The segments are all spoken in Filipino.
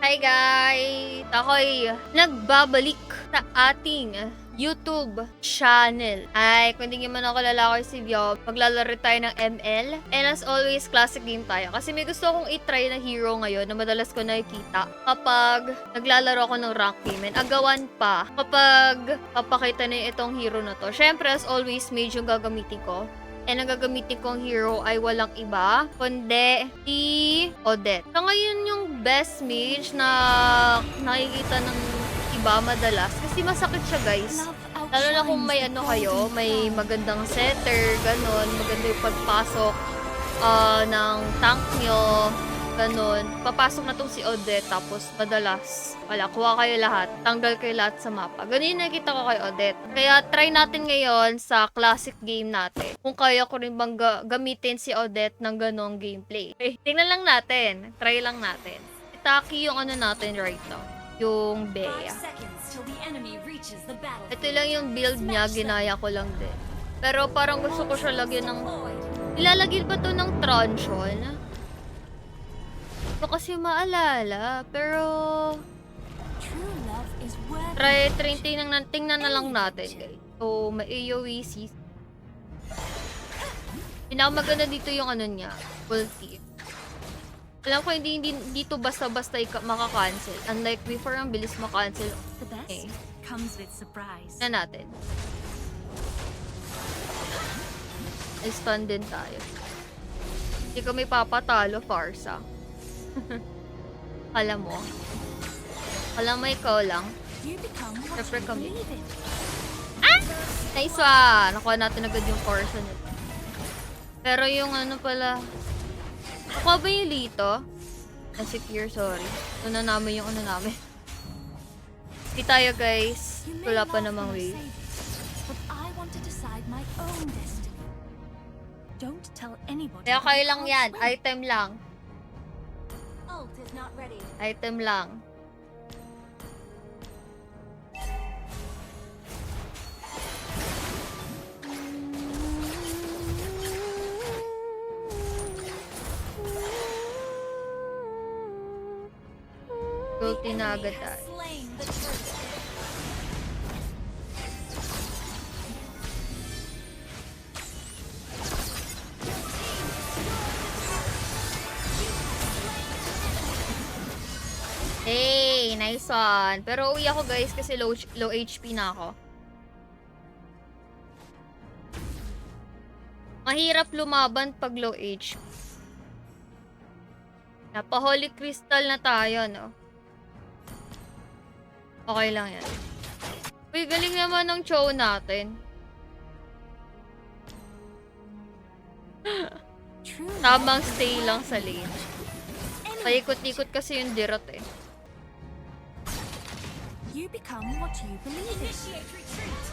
Hi guys! Ako'y nagbabalik sa ating YouTube channel. Ay, kung hindi man ako lalakoy si Vio, maglalaro tayo ng ML. And as always, classic game tayo. Kasi may gusto akong itry na hero ngayon na madalas ko nakikita kapag naglalaro ako ng rank game. And agawan pa kapag papakita na itong hero na to. Syempre, as always, mage yung gagamitin ko. And ang gagamitin kong hero ay walang iba, kundi si Odette. So ngayon yung best mage na nakikita ng iba madalas. Kasi masakit siya guys. Lalo na kung may ano kayo, may magandang setter, ganon, maganda yung pagpasok ah, ng tank nyo, ganon. Papasok na tong si Odette, tapos madalas, wala, kuha kayo lahat, tanggal kayo lahat sa mapa. Ganun yung nakita ko kay Odette. Kaya try natin ngayon sa classic game natin. Kung kaya ko rin bang ga- gamitin si Odette ng ganong gameplay. Okay, tingnan lang natin. Try lang natin. Itaki yung ano natin right now. Yung Bea. Ito lang yung build niya, ginaya ko lang din. Pero parang gusto ko siya lagyan ng... Ilalagyan ba to ng truncheon? Ito kasi maalala, pero... Try, try, tingnan, na- tingnan na lang natin, guys. So, may AoE CC. Pinakamaganda dito yung ano niya, ulti. Alam ko, hindi, hindi dito basta-basta maka-cancel. Unlike before, ang bilis maka-cancel. The best Okay. comes with surprise. Na natin. Ay, stun din tayo. Hindi kami papatalo, Farsa. Alam mo. Alam mo, ikaw lang. Siyempre kami. in. Nice one! Nakuha natin agad yung Farsa nito. Pero yung ano pala... Nakuha ba yung Lito? Ah, si Pure, sorry. Una namin yung ano namin. Hindi tayo, guys. Wala pa namang anybody. Kaya kayo lang yan. Item lang. Item lang. Guilty na agad tayo. One. Pero uwi ako guys kasi low, low HP na ako. Mahirap lumaban pag low HP. Napa-holy crystal na tayo, no? Okay lang yan. Uy, galing naman ng show natin. Tamang stay lang sa lane. Paikot-ikot kasi yung dirot eh. You become what you believe in. Initiate retreat.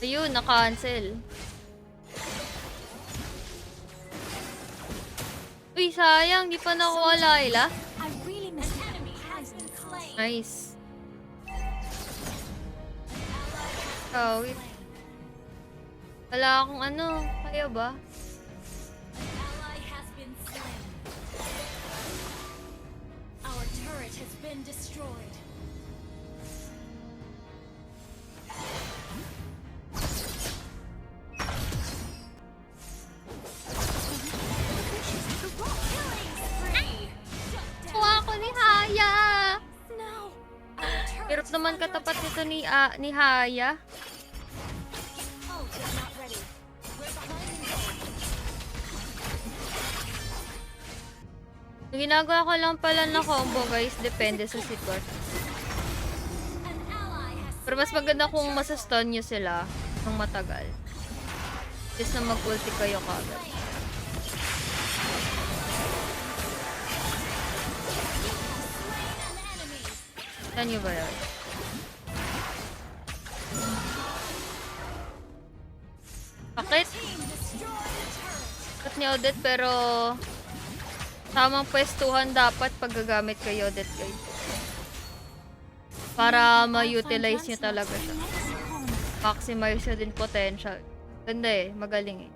Ayun, na-cancel. Uy, sayang. Di pa nakuha slain. Nice. Oh, wait. Wala akong ano. Kaya ba? Been destroyed. Kuha ako ni Haya! No. Our turret Hirap is naman under katapat attack. nito ni, ah, ni Haya. Ginagawa ko lang pala na combo guys, depende sa sitwasyon. Pero mas maganda kung masastun nyo sila ng matagal. Just na mag-ulti kayo kagad. Saan nyo ba yun? Sakit! Sakit ni Odette pero tamang pwestuhan dapat pag gagamit kay Odette guys. Para ma-utilize nyo talaga siya. Maximize nyo din potential. Ganda eh, magaling eh.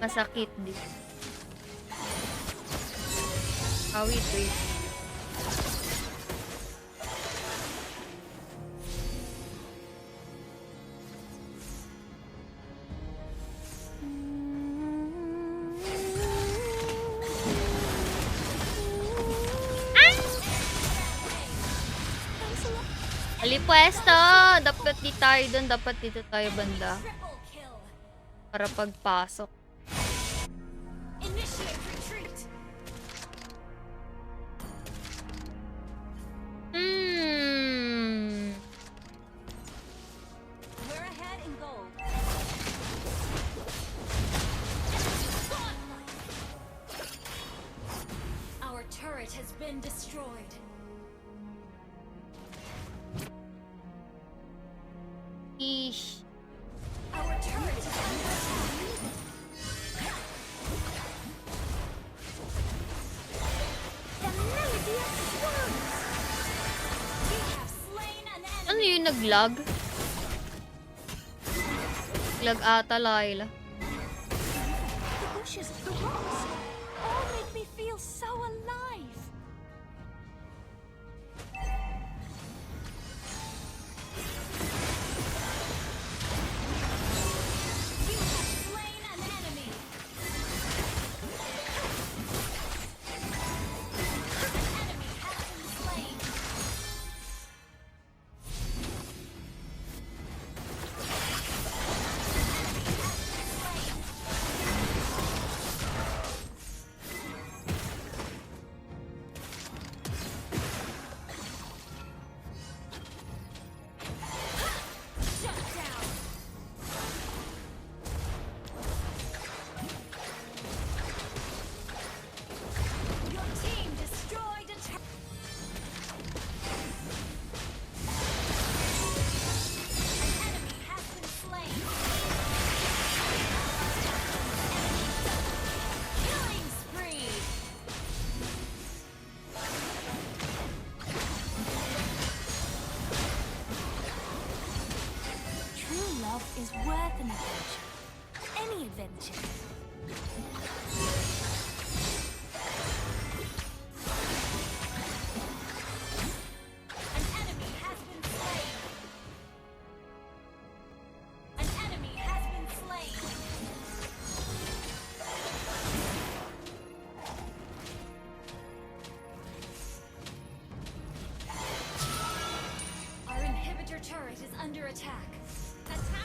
Masakit din. Ah, wait, di tayo doon. Dapat dito tayo banda. Para pagpasok. Naglag? Lag ata, Laila.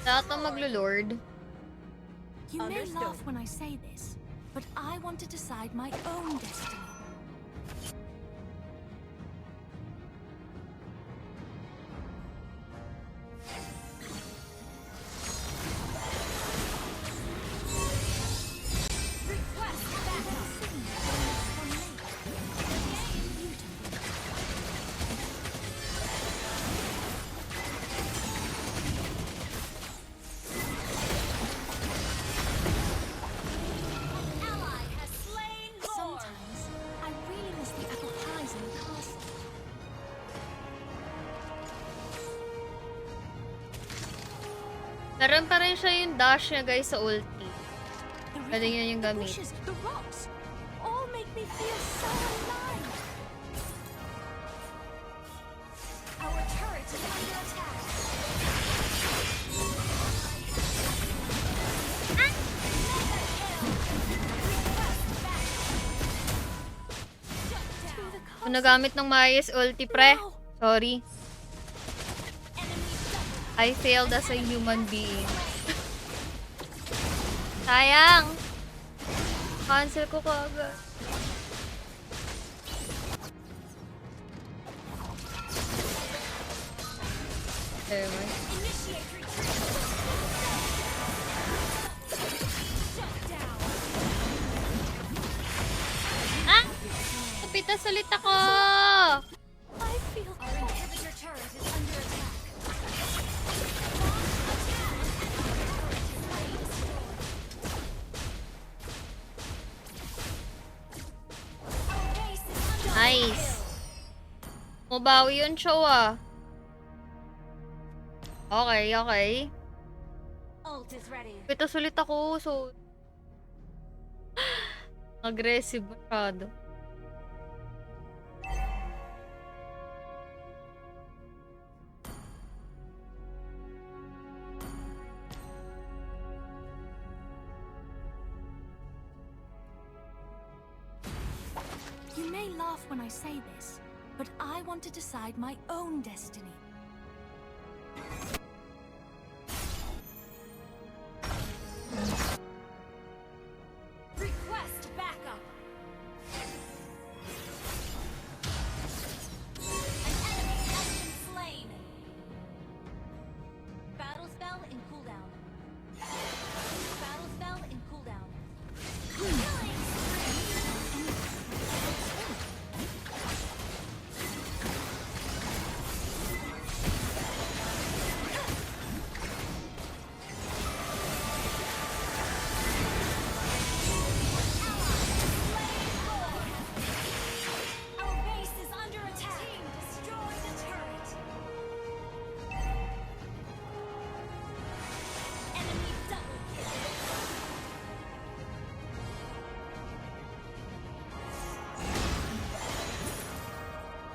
Lahat ng maglo-lord. You may laugh when I say this, but I want to decide my own destiny. Meron pa rin siya yung dash niya guys sa ulti. Pwede niya yung gamit. Kung nagamit ng maayos ulti pre. Sorry. I failed as a human being. Sayang! Cancel ko kagad. Shut down. Ah! Kapitas ulit ako! Nice. Mubawi yun, Chow ah. Okay, okay. Ito sulit ako, so... Aggressive, masyado. Laugh when I say this, but I want to decide my own destiny.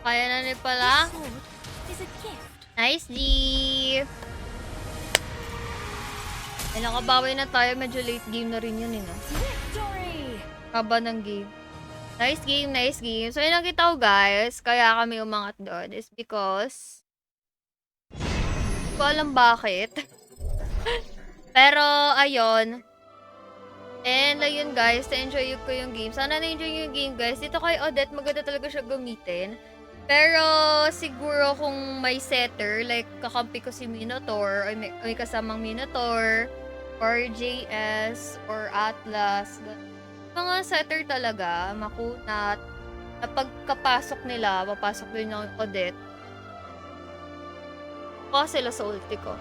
Kaya na ni pala. Nice, G! Ay, nakabawi na tayo. Medyo late game na rin yun, eh, no? Haba ng game. Nice game, nice game. So, yun ang kita ko, guys. Kaya kami umangat doon is because... Hindi ko alam bakit. Pero, ayun. And, ayun, guys. Na-enjoy ko yung game. Sana na-enjoy yung game, guys. Dito kay Odette, maganda talaga siya gamitin. Pero, siguro kung may setter, like, kakampi ko si Minotaur, or may, may kasamang Minotaur, or JS, or Atlas, mga setter talaga, makunat, na pagkapasok nila, papasok din ng Odette, kuha sila sa ulti ko.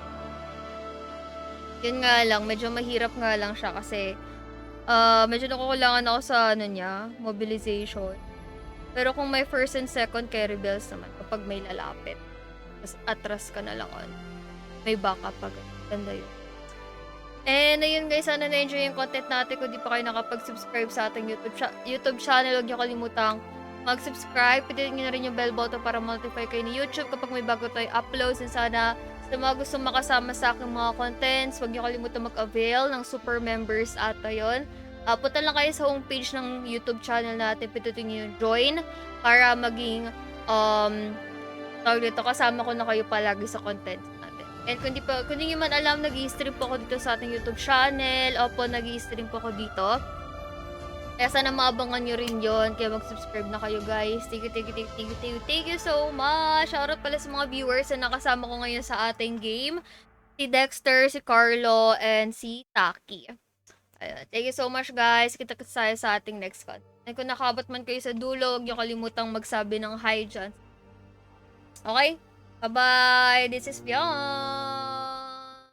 Yun nga lang, medyo mahirap nga lang siya kasi ah medyo nakukulangan ako sa ano niya, mobilization. Pero kung may first and second carry bells naman, kapag may lalapit, tapos atras ka na lang on, may backup pag ganda yun. And ayun guys, sana na-enjoy yung content natin. Kung di pa kayo nakapag-subscribe sa ating YouTube, YouTube channel, huwag niyo kalimutang mag-subscribe. Pindutin niyo na rin yung bell button para notify kayo ni YouTube kapag may bago tayong uploads. And sana sa mga gusto makasama sa aking mga contents, huwag niyo kalimutan mag-avail ng super members at ayun. Uh, punta lang kayo sa homepage ng YouTube channel natin. Pindutin niyo yung join para maging um, tawag dito, kasama ko na kayo palagi sa content natin. And kung di, pa, kung di man alam, nag stream po ako dito sa ating YouTube channel. Opo, nag stream po ako dito. Kaya sana maabangan nyo rin yon Kaya mag-subscribe na kayo guys. Thank you, thank you, thank you, thank you, thank you, thank you so much. Shoutout pala sa mga viewers na nakasama ko ngayon sa ating game. Si Dexter, si Carlo, and si Taki. Ayun. Thank you so much guys. Kita-kits tayo sa ating next content. And kung nakabot man kayo sa dulo, huwag nyo kalimutang magsabi ng hi dyan. Okay? Bye-bye! This is Beyond!